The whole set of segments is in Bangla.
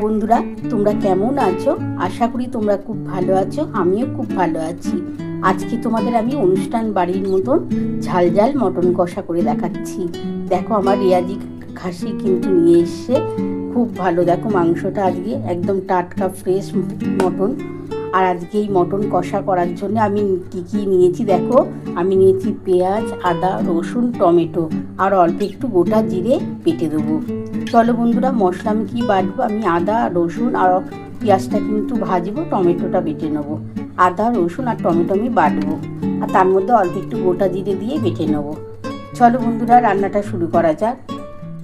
বন্ধুরা, তোমরা কেমন আছো? আশা করি তোমরা খুব ভালো আছো, আমিও খুব ভালো আছি। আজকে তোমাদের আমি অনুষ্ঠান বাড়ির মতন ঝাল ঝাল মটন কষা করে দেখাচ্ছি। দেখো, আমার রিয়াজি খাসি কিন্তু নিয়ে এসছে। খুব ভালো। দেখো, মাংসটা আজকে একদম টাটকা ফ্রেশ মটন। আর আজকে এই মটন কষা করার জন্য আমি কী কী নিয়েছি দেখো। আমি নিয়েছি পেঁয়াজ, আদা, রসুন, টমেটো আর অল্প একটু গোটা জিরে পেটে দেবো। চলো বন্ধুরা, মশলা আমি কী বাটবো? আমি আদা, রসুন আর পেঁয়াজটা কিন্তু ভাজবো, টমেটোটা বেটে নেব। আদা, রসুন আর টমেটো আমি বাটবো। আর তার মধ্যে অল্প একটু গোটা জিরে দিয়ে বেটে নেব। চলো বন্ধুরা, রান্নাটা শুরু করা যাক।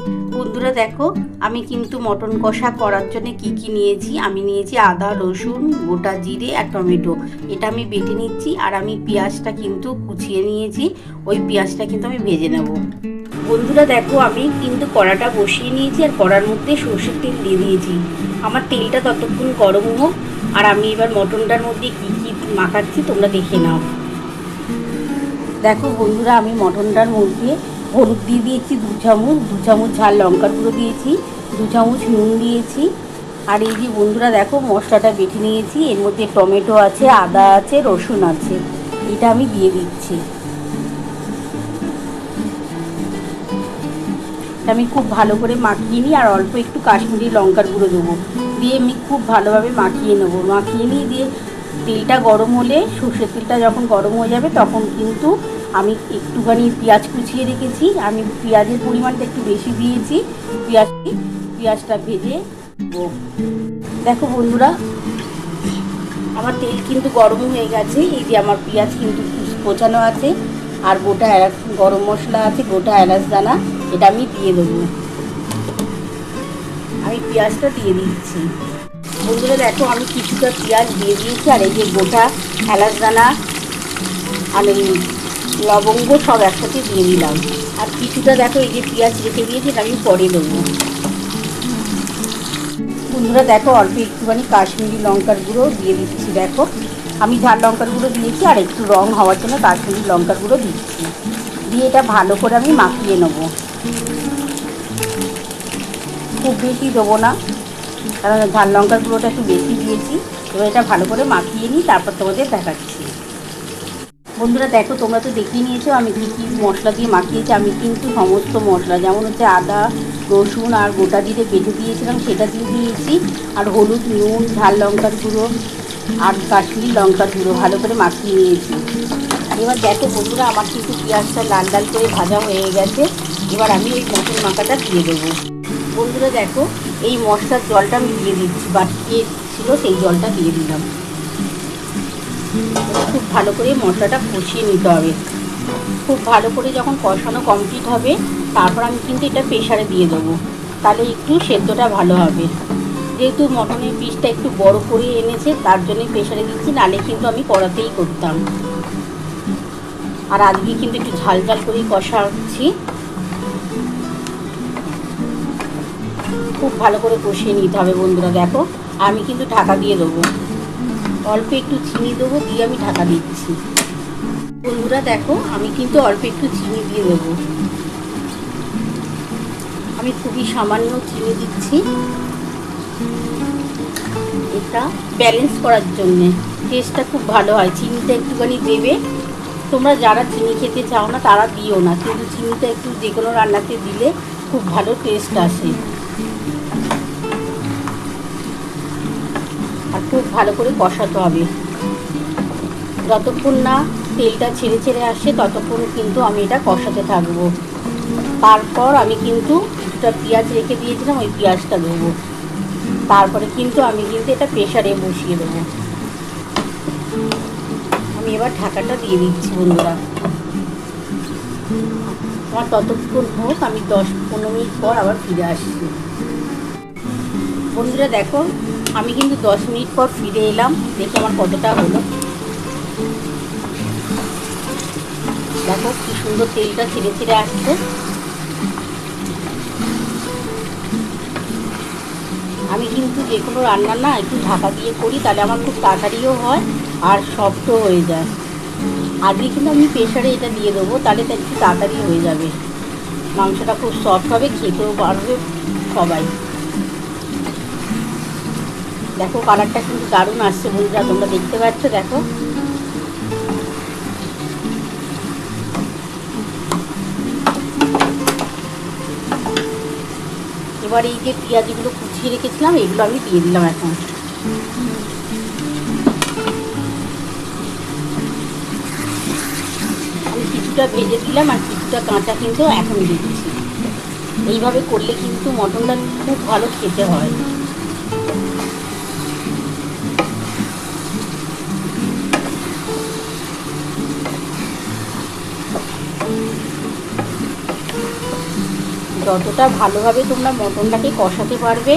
বন্ধুরা দেখো, আমি কিন্তু মটন কষা করার জন্য কি কি নিয়েছি? আমি নিয়েছি আদা, রসুন, গোটা জিরে আর টমেটো। এটা আমি বেটে নিচ্ছি আর আমি পেঁয়াজটা কিন্তু কুচিয়ে নিয়েছি। ওই পেঁয়াজটা কিন্তু আমি ভেজে নেব। বন্ধুরা দেখো, আমি কিন্তু কড়াটা বসিয়ে নিয়েছি আর কড়ার মধ্যে সর্ষের তেল দিয়ে দিয়েছি। আমার তেলটা ততক্ষণ গরম হোক আর আমি এবার মটনটার মধ্যে কি কি মাখাচ্ছি তোমরা দেখে নাও। দেখো বন্ধুরা, আমি মটনটার মধ্যে হলুদ দিয়ে দিয়েছি, দু চামচ দু চামচ ঝাল লঙ্কার গুঁড়ো দিয়েছি, দু চামচ নুন দিয়েছি। আর এই যে বন্ধুরা দেখো, মশলাটা বেটে নিয়েছি, এর মধ্যে টমেটো আছে, আদা আছে, রসুন আছে, এটা আমি দিয়ে দিচ্ছি। আমি খুব ভালো করে মাখিয়ে নিই, আর অল্প একটু কাশ্মীরি লঙ্কার গুঁড়ো দেবো। দিয়ে আমি খুব ভালোভাবে মাখিয়ে নেব। মাখিয়ে নিয়ে দিয়ে তেলটা গরম হলে সর্ষের তেলটা যখন গরম হয়ে যাবে, তখন কিন্তু আমি একটুখানি পেঁয়াজ কুচিয়ে রেখেছি। আমি পেঁয়াজের পরিমাণটা একটু বেশি দিয়েছি। পেঁয়াজটি পেঁয়াজটা ভেজে দেখো বন্ধুরা, আমার তেল কিন্তু গরম হয়ে গেছে। এই যে আমার পেঁয়াজ কিন্তু কোচানো আছে। আর গোটা এলাচ, গরম মশলা আছে, গোটা এলাচ দানা, এটা আমি দিয়ে দেবো। আমি পেঁয়াজটা দিয়ে দিচ্ছি। বন্ধুরা দেখো আমি কিছুটা পেঁয়াজ দিয়ে দিয়েছি, আর এই যে গোটা এলাচ দানা আর এই লবঙ্গ সব একসাথে দিয়ে দিলাম। আর কিছুটা দেখো এই যে পেঁয়াজ রেখে দিয়েছি আমি পরে দেবো। বন্ধুরা দেখো, অল্প একটুখানি কাশ্মীরি লঙ্কার গুঁড়ো দিয়ে দিচ্ছি, দেখো। আমি ঝাল লঙ্কার গুঁড়ো দিয়েছি, আর একটু রং হওয়ার জন্য কাশ্মীরি লঙ্কার গুঁড়ো দিচ্ছি। দিয়ে এটা ভালো করে আমি মাখিয়ে নেব। খুব বেশি দেবো না। কারণ ঝাল লঙ্কার গুঁড়োটা একটু বেশি দিয়েছি। এবার এটা ভালো করে মাখিয়ে নিই তারপর তোমাদের দেখাচ্ছি। বন্ধুরা দেখো, তোমরা তো দেখিয়ে নিয়েছো আমি কী কী মশলা দিয়ে মাখিয়েছি। আমি কিন্তু সমস্ত মশলা, যেমন হচ্ছে আদা, রসুন আর গোটা জিরে বেটে দিয়েছিলাম, সেটা দিয়ে দিয়েছি। আর হলুদ, নুন, ঝাল লঙ্কার গুঁড়ো আর কাশ্মীরি লঙ্কার গুঁড়ো ভালো করে মাখিয়ে নিয়েছি। এবার দেখো বন্ধুরা, আমার কিন্তু পেঁয়াজটা লাল লাল করে ভাজা হয়ে গেছে। এবার আমি এই মটন মাখাটা দিয়ে দেবো। বন্ধুরা দেখো এই মশলার জলটা আমি দিয়ে দিচ্ছি বাটিয়ে ছিল সেই জলটা দিয়ে দিলাম। খুব ভালো করে মশলাটা কষিয়ে নিতে হবে। খুব ভালো করে যখন কষানো কমপ্লিট হবে, তারপর আমি কিন্তু এটা প্রেশারে দিয়ে দেবো। তাহলে একটু সেদ্ধটা ভালো হবে। যেহেতু মটনের পিসটা একটু বড় করে এনেছে, তার জন্যই প্রেশারে দিচ্ছি, নালে কিন্তু আমি কড়াতেই করতাম। আর আজকে কিন্তু একটু ঝাল ঝাল করেই কষাচ্ছি। খুব ভালো করে কষিয়ে নিতে হবে বন্ধুরা, দেখো। আমি কিন্তু ঢাকা দিয়ে দেবো। অল্প একটু চিনি দেবো, দিয়ে আমি ঢাকা দিচ্ছি। বন্ধুরা, দেখো, আমি কিন্তু অল্প একটু চিনি দিয়ে দেবো। আমি খুবই সামান্য চিনি দিচ্ছি। এটা ব্যালেন্স করার জন্যে। টেস্টটা খুব ভালো হয়। চিনিটা একটুখানি দেবে। তোমরা যারা চিনি খেতে চাও না, তারা দিও না। কিন্তু চিনিটা একটু যে কোনো রান্নাতে দিলে খুব ভালো টেস্ট আসে। আর খুব ভালো করে কষাতে হবে। যতক্ষণ না তেলটা ছেড়ে ছেড়ে আসে, ততক্ষণ কিন্তু আমি এটা কষাতে থাকব। তারপর আমি কিন্তু কিছুটা পেঁয়াজ রেখে দিয়েছিলাম, ওই পেঁয়াজটা দেবো। তারপরে কিন্তু আমি কিন্তু এটা প্রেশারে বসিয়ে দেবো। আমি এবার ঢাকাটা দিয়ে দিচ্ছি, বন্ধুরা। আমার ততক্ষণ হোক, আমি দশ পনেরো মিনিট পর আবার ফিরে আসছি। বন্ধুরা দেখো, আমি কিন্তু দশ মিনিট পর ফিরে এলাম। দেখো আমার কতটা হলো। দেখো কি সুন্দর তেলটা ছিঁড়ে ছেড়ে আসছে। আমি কিন্তু যে কোনো রান্না না একটু ঢাকা দিয়ে করি, তাহলে আমার খুব তাড়াতাড়িও হয় আর সফটও হয়ে যায়। আজকে কিন্তু আমি প্রেশারে এটা দিয়ে দেবো, তাহলে তো একটু তাড়াতাড়ি হয়ে যাবে। মাংসটা খুব সফট হবে, খেতেও পারবে সবাই। দেখো কালারটা কিন্তু দারুণ আসছে বন্ধুরা, তোমরা দেখতে পাচ্ছ, দেখো। এবার এই যে পেঁয়াজগুলো কুচিয়ে রেখেছিলাম, এগুলো আমি দিয়ে দিলাম এখন। কিছুটা ভেজে দিলাম আর কিছুটা কাঁচা কিন্তু এখন দিচ্ছি। এইভাবে করলে কিন্তু মটনটা খুব ভালো খেতে হয়। যতটা ভালোভাবে তোমরা মটনটাকে কষাতে পারবে,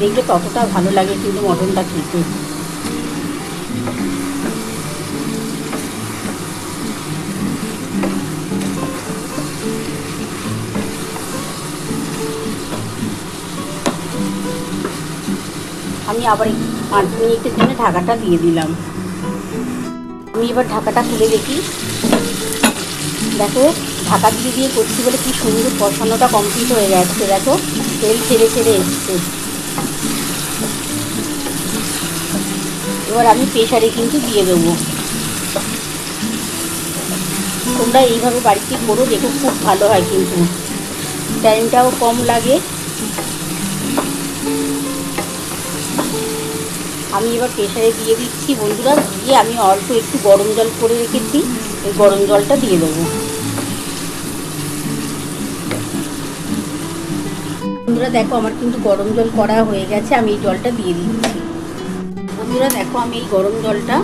দেখবে ততটা ভালো লাগে কিন্তু মটনটা খেতে। আমি আবার পাঁচ মিনিটের জন্য ঢাকাটা দিয়ে দিলাম। আমি এবার ঢাকাটা খুলে দেখি। দেখো ঢাকা দিয়ে দিয়ে করছি বলে কি সুন্দর কষানোটা কমপ্লিট হয়ে যাচ্ছে দেখো। তেল ছেড়ে ছেড়ে এসছে। এবার আমি প্রেশারে কিন্তু দিয়ে দেবো। তোমরা এইভাবে বাড়িতে করো, দেখো খুব ভালো হয় কিন্তু। টাইমটাও কম লাগে। আমি এবার প্রেশারে দিয়ে দিচ্ছি। বন্ধুরা, দিয়ে আমি অল্প একটু গরম জল করে রেখেছি। এই গরম জলটা দিয়ে দেবো। বন্ধুরা, দেখো আমার কিন্তু গরম জল করা হয়ে গেছে, আমি এই জলটা দিয়ে দিচ্ছি। বন্ধুরা, দেখো আমি এই গরম জলটা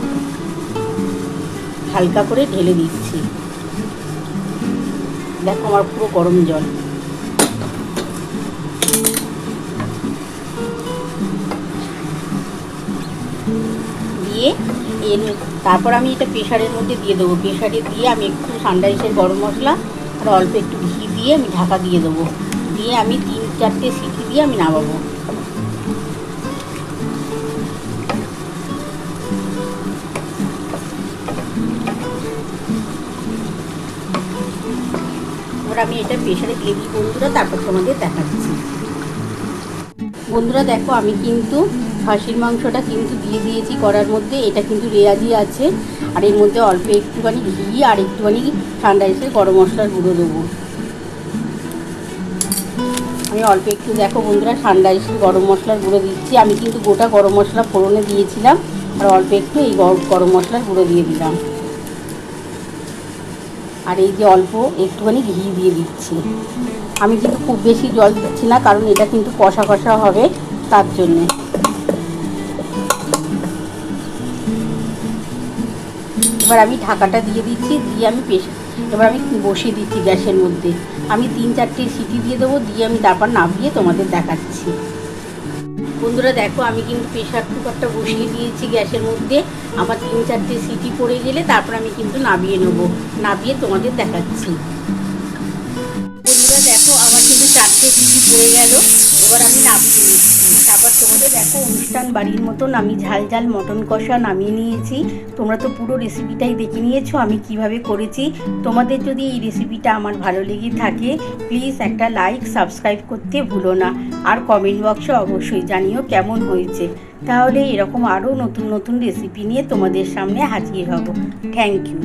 হালকা করে ঢেলে দিচ্ছি। দেখো আমার পুরো গরম জল। দিয়ে এর তারপর আমি এটা প্রেশারের মধ্যে দিয়ে দেবো। প্রেশারে দিয়ে আমি একটু সানরাইসের গরম মশলা আর অল্প একটু ঘি দিয়ে আমি ঢাকা দিয়ে দেবো। দিয়ে আমি তিন চারটে সিটি দিয়ে আমি নামাবো। এবার আমি এটা প্রেশারে দিই বন্ধুরা, তারপর তোমাদের দেখাচ্ছি। বন্ধুরা দেখো, আমি কিন্তু খাসির মাংসটা কিন্তু দিয়ে দিয়েছি করার মধ্যে, এটা কিন্তু রেয়াজি আছে। আর এর মধ্যে অল্প একটুখানি ঘি আর একটুখানি ঠান্ডা এসে গরম মশলার গুঁড়ো দেবো। আমি অল্প একটু দেখো বন্ধুরা, ঠান্ডা এসে গরম মশলার গুঁড়ো দিচ্ছি। আমি কিন্তু গোটা গরম মশলা ফোড়নে দিয়েছিলাম, আর অল্প একটু এই গরম মশলার গুঁড়ো দিয়ে দিলাম। আর এই যে অল্প একটুখানি ঘি দিয়ে দিচ্ছি। আমি কিন্তু খুব বেশি জল দিচ্ছি না, কারণ এটা কিন্তু কষা কষা হবে তার জন্যে। এবার আমি ঢাকাটা দিয়ে দিচ্ছি, দিয়ে আমি পেশ এবার আমি বসিয়ে দিচ্ছি গ্যাসের মধ্যে। আমি তিন চারটে সিটি দিয়ে দেবো, দিয়ে আমি তারপর নামিয়ে তোমাদের দেখাচ্ছি। বন্ধুরা দেখো, আমি কিন্তু প্রেশার কুকারটা বসিয়ে দিয়েছি গ্যাসের মধ্যে। আমার তিন চারটে সিটি পড়ে গেলে তারপর আমি কিন্তু নামিয়ে নেব। নামিয়ে তোমাদের দেখাচ্ছি। বন্ধুরা দেখো, আমার কিন্তু চারটে সিটি পড়ে গেল। এবার আমি নামিয়ে নিচ্ছি তারপর তোমাদের দেখো, অনুষ্ঠান বাড়ির মতন আমি ঝাল ঝাল মটন কষা নামিয়ে নিয়েছি। তোমরা তো পুরো রেসিপিটাই দেখে নিয়েছো, আমি কীভাবে করেছি। তোমাদের যদি এই রেসিপিটা আমার ভালো লেগে থাকে প্লিজ একটা লাইক সাবস্ক্রাইব করতে ভুলো না। আর কমেন্ট বক্সে অবশ্যই জানিও কেমন হয়েছে। তাহলে এরকম আরও নতুন নতুন রেসিপি নিয়ে তোমাদের সামনে হাজির হব। Thank you